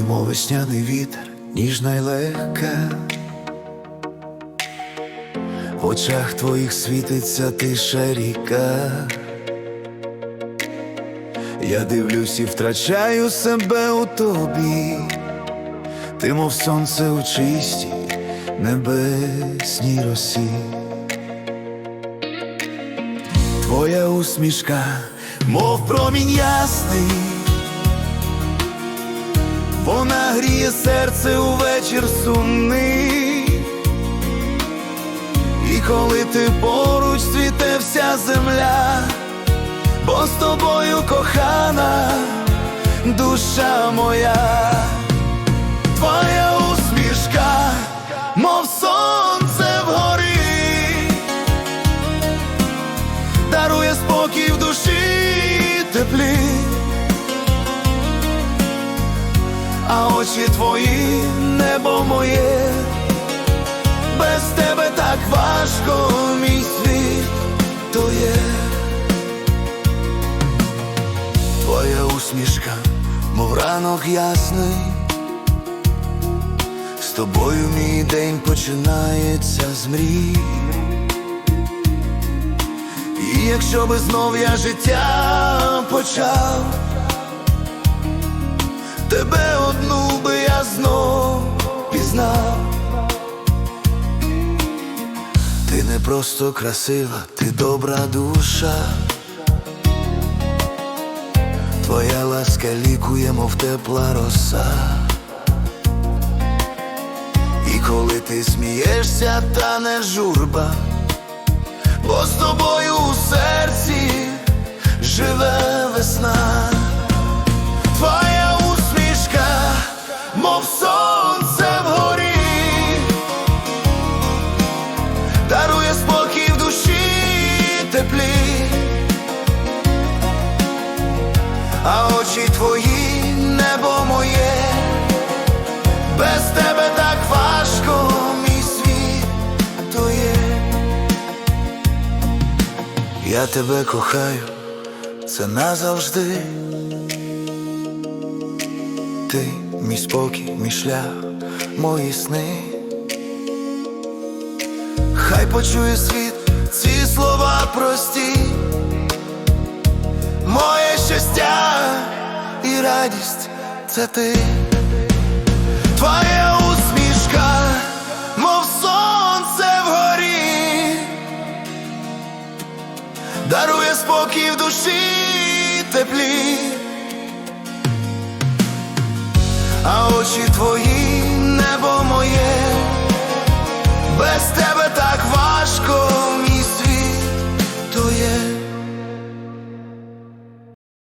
весняний вітер, ніжна й легка. В очах твоїх світиться тиша ріка. Я дивлюсь і втрачаю себе у тобі, ти, мов сонце у чистій небесній росі. Твоя усмішка, мов промінь ясний, вона гріє серце у вечір сумний. І коли ти поруч цвіте вся земля, бо з тобою кохана душа моя, а очі твої небо моє без тебе так важко, мій світ то є. Твоя усмішка, мов ранок ясний. З тобою мій день починається з мрій. І якщо би знов я життя почав, тебе одну би я знов пізнав. Ти не просто красива, ти добра душа. Твоя ласка лікує, мов тепла роса. І коли ти смієшся, та не журба, бо з тобою у серці живе весна. А очі твої небо моє, без тебе так важко, мій світ то є. Я тебе кохаю, це назавжди. Ти мій спокій, мій шлях, мої сни. Хай почує світ ці слова прості, моє щастя радість це ти, твоя усмішка, мов сонце вгорі, дарує спокій в душі теплі, а очі твої небо моє. Без тебе.